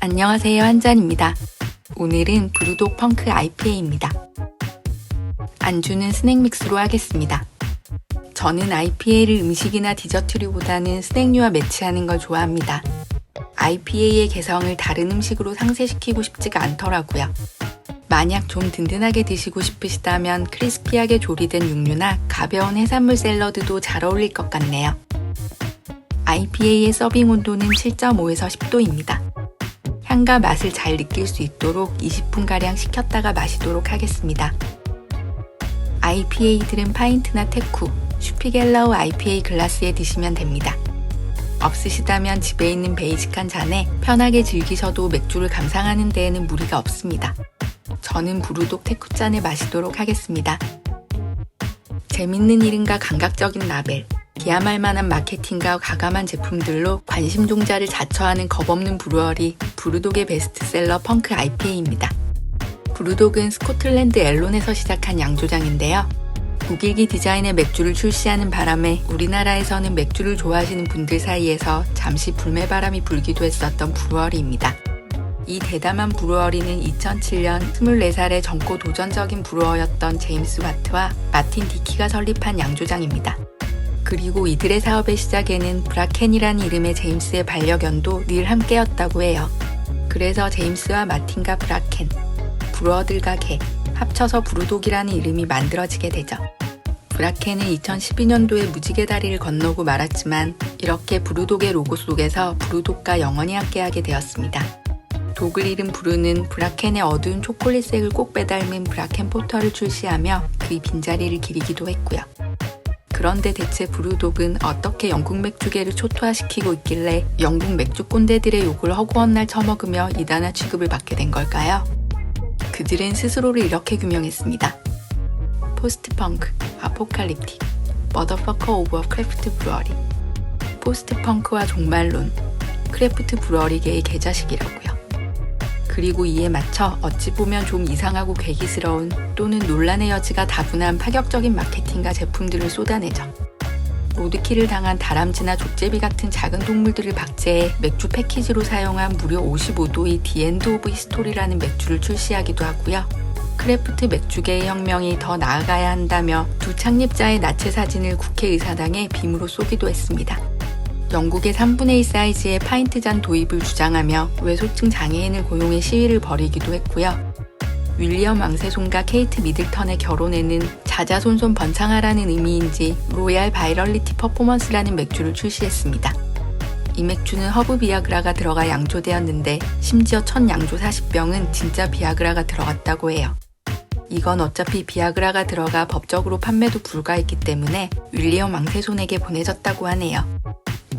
안녕하세요 한잔입니다. 오늘은 브루독 펑크 IPA입니다. 안주는 스낵 믹스로 하겠습니다. 저는 IPA를 음식이나 디저트류보다는 스낵류와 매치하는 걸 좋아합니다. IPA의 개성을 다른 음식으로 상쇄시키고 싶지가 않더라고요. 만약 좀 든든하게 드시고 싶으시다면 크리스피하게 조리된 육류나 가벼운 해산물 샐러드도 잘 어울릴 것 같네요. IPA의 서빙 온도는 7.5에서 10도입니다. 향과 맛을 잘 느낄 수 있도록 20분가량 식혔다가 마시도록 하겠습니다. IPA들은 파인트나 테쿠, 슈피겔라우 IPA 글라스에 드시면 됩니다. 없으시다면 집에 있는 베이직한 잔에 편하게 즐기셔도 맥주를 감상하는 데에는 무리가 없습니다. 저는 부르독 테쿠잔을 마시도록 하겠습니다. 재밌는 이름과 감각적인 라벨, 기함할 만한 마케팅과 가감한 제품들로 관심 종자를 자처하는 겁없는 브루어리 브루독의 베스트셀러 펑크 IPA입니다. 브루독은 스코틀랜드 앨론에서 시작한 양조장인데요. 국일기 디자인의 맥주를 출시하는 바람에 우리나라에서는 맥주를 좋아하시는 분들 사이에서 잠시 불매바람이 불기도 했었던 브루어리입니다. 이 대담한 브루어리는 2007년 24살의 젊고 도전적인 브루어였던 제임스 와트와 마틴 디키가 설립한 양조장입니다. 그리고 이들의 사업의 시작에는 브라켄이라는 이름의 제임스의 반려견도 늘 함께였다고 해요. 그래서 제임스와 마틴과 브라켄, 브루어들과 개, 합쳐서 브루독이라는 이름이 만들어지게 되죠. 브라켄은 2012년도에 무지개 다리를 건너고 말았지만 이렇게 브루독의 로고 속에서 브루독과 영원히 함께하게 되었습니다. 독을 잃은 브루는 브라켄의 어두운 초콜릿색을 꼭 빼닮은 브라켄 포터를 출시하며 그 빈자리를 기리기도 했고요. 그런데 대체 브루독은 어떻게 영국 맥주계를 초토화시키고 있길래 영국 맥주 꼰대들의 욕을 허구한 날 처먹으며 이단화 취급을 받게 된 걸까요? 그들은 스스로를 이렇게 규명했습니다. 포스트펑크, 아포칼립틱, 머더퍼커 오브 크래프트 브루어리. 포스트펑크와 종말론, 크래프트 브루어리계의 개자식이라고요. 그리고 이에 맞춰 어찌 보면 좀 이상하고 괴기스러운 또는 논란의 여지가 다분한 파격적인 마케팅과 제품들을 쏟아내죠. 로드킬을 당한 다람쥐나 족제비 같은 작은 동물들을 박제해 맥주 패키지로 사용한 무려 55도의 디엔드 오브 히스토리라는 맥주를 출시하기도 하고요. 크래프트 맥주계의 혁명이 더 나아가야 한다며 두 창립자의 나체 사진을 국회의사당에 빔으로 쏘기도 했습니다. 영국의 3분의 1 사이즈의 파인트 잔 도입을 주장하며 외소증 장애인을 고용해 시위를 벌이기도 했고요. 윌리엄 왕세손과 케이트 미들턴의 결혼에는 자자손손 번창하라는 의미인지 로얄 바이럴리티 퍼포먼스라는 맥주를 출시했습니다. 이 맥주는 허브 비아그라가 들어가 양조되었는데 심지어 첫 양조 40병은 진짜 비아그라가 들어갔다고 해요. 이건 어차피 비아그라가 들어가 법적으로 판매도 불가했기 때문에 윌리엄 왕세손에게 보내졌다고 하네요.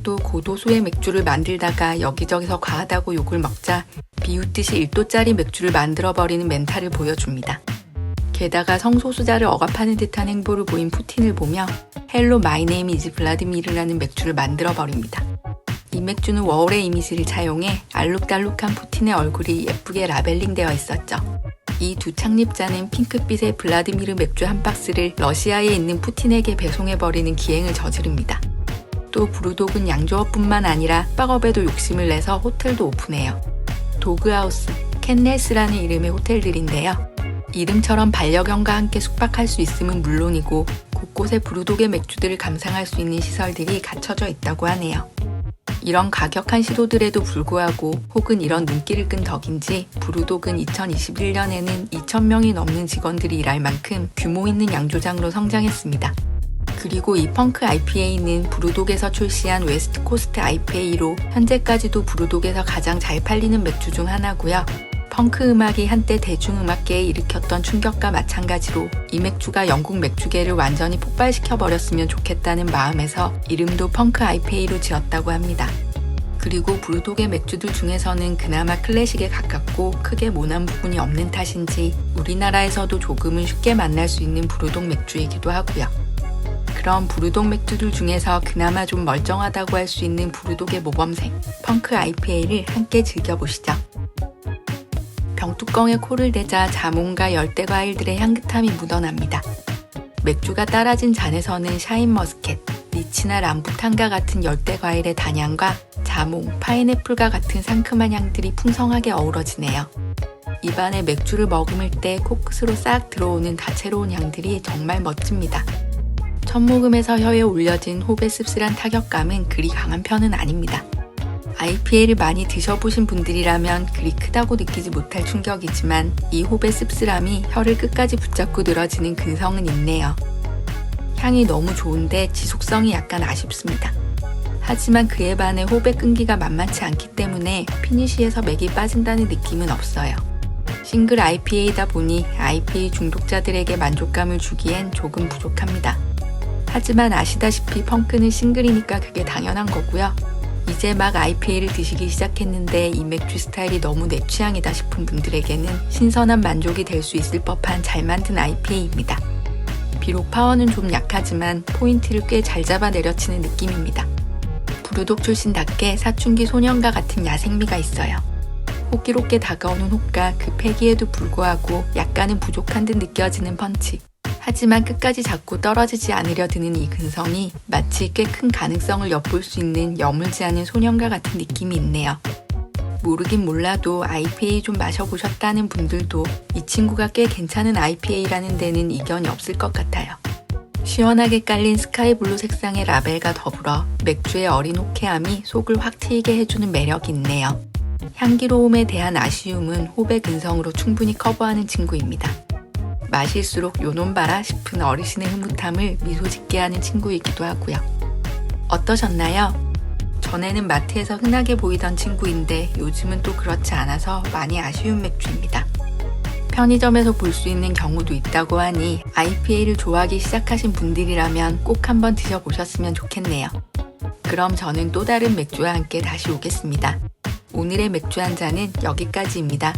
또 고도수의 맥주를 만들다가 여기저기서 과하다고 욕을 먹자 비웃듯이 1도짜리 맥주를 만들어버리는 멘탈을 보여줍니다. 게다가 성소수자를 억압하는 듯한 행보를 보인 푸틴을 보며 헬로 마이 네임 이즈 블라디미르라는 맥주를 만들어버립니다. 이 맥주는 워홀의 이미지를 차용해 알록달록한 푸틴의 얼굴이 예쁘게 라벨링되어 있었죠. 이 두 창립자는 핑크빛의 블라디미르 맥주 한 박스를 러시아에 있는 푸틴에게 배송해버리는 기행을 저지릅니다. 또 브루독은 양조업뿐만 아니라 숙박업에도 욕심을 내서 호텔도 오픈해요. 도그하우스, 캔넬스라는 이름의 호텔들인데요. 이름처럼 반려견과 함께 숙박할 수 있음은 물론이고 곳곳에 브루독의 맥주들을 감상할 수 있는 시설들이 갖춰져 있다고 하네요. 이런 가격한 시도들에도 불구하고 혹은 이런 눈길을 끈 덕인지 브루독은 2021년에는 2,000명이 넘는 직원들이 일할 만큼 규모 있는 양조장으로 성장했습니다. 그리고 이 펑크 IPA는 브루독에서 출시한 웨스트 코스트 IPA로 현재까지도 브루독에서 가장 잘 팔리는 맥주 중 하나고요. 펑크 음악이 한때 대중음악계에 일으켰던 충격과 마찬가지로 이 맥주가 영국 맥주계를 완전히 폭발시켜 버렸으면 좋겠다는 마음에서 이름도 펑크 IPA로 지었다고 합니다. 그리고 브루독의 맥주들 중에서는 그나마 클래식에 가깝고 크게 모난 부분이 없는 탓인지 우리나라에서도 조금은 쉽게 만날 수 있는 브루독 맥주이기도 하고요. 그럼 부르독 맥주들 중에서 그나마 좀 멀쩡하다고 할 수 있는 부르독의 모범생 펑크 IPA를 함께 즐겨보시죠. 병뚜껑에 코를 대자 자몽과 열대 과일들의 향긋함이 묻어납니다. 맥주가 따라진 잔에서는 샤인머스켓, 리치나 람부탄과 같은 열대 과일의 단향과 자몽, 파인애플과 같은 상큼한 향들이 풍성하게 어우러지네요. 입안에 맥주를 머금을 때 코끝으로 싹 들어오는 다채로운 향들이 정말 멋집니다. 첫 모금에서 혀에 올려진 호배 씁쓸한 타격감은 그리 강한 편은 아닙니다. IPA를 많이 드셔보신 분들이라면 그리 크다고 느끼지 못할 충격이지만 이 호배 씁쓸함이 혀를 끝까지 붙잡고 늘어지는 근성은 있네요. 향이 너무 좋은데 지속성이 약간 아쉽습니다. 하지만 그에 반해 호배 끈기가 만만치 않기 때문에 피니시에서 맥이 빠진다는 느낌은 없어요. 싱글 IPA이다 보니 IPA 중독자들에게 만족감을 주기엔 조금 부족합니다. 하지만 아시다시피 펑크는 싱글이니까 그게 당연한 거고요. 이제 막 IPA를 드시기 시작했는데 이 맥주 스타일이 너무 내 취향이다 싶은 분들에게는 신선한 만족이 될 수 있을 법한 잘 만든 IPA입니다. 비록 파워는 좀 약하지만 포인트를 꽤 잘 잡아 내려치는 느낌입니다. 부르독 출신답게 사춘기 소년과 같은 야생미가 있어요. 호기롭게 다가오는 호가 그 패기에도 불구하고 약간은 부족한 듯 느껴지는 펀치. 하지만 끝까지 잡고 떨어지지 않으려 드는 이 근성이 마치 꽤 큰 가능성을 엿볼 수 있는 여물지 않은 소년과 같은 느낌이 있네요. 모르긴 몰라도 IPA 좀 마셔보셨다는 분들도 이 친구가 꽤 괜찮은 IPA라는 데는 이견이 없을 것 같아요. 시원하게 깔린 스카이블루 색상의 라벨과 더불어 맥주의 어린 호쾌함이 속을 확 트이게 해주는 매력이 있네요. 향기로움에 대한 아쉬움은 호배 근성으로 충분히 커버하는 친구입니다. 마실수록 요놈 봐라 싶은 어르신의 흐뭇함을 미소 짓게 하는 친구이기도 하고요. 어떠셨나요? 전에는 마트에서 흔하게 보이던 친구인데 요즘은 또 그렇지 않아서 많이 아쉬운 맥주입니다. 편의점에서 볼 수 있는 경우도 있다고 하니 IPA를 좋아하기 시작하신 분들이라면 꼭 한번 드셔보셨으면 좋겠네요. 그럼 저는 또 다른 맥주와 함께 다시 오겠습니다. 오늘의 맥주 한 잔은 여기까지입니다.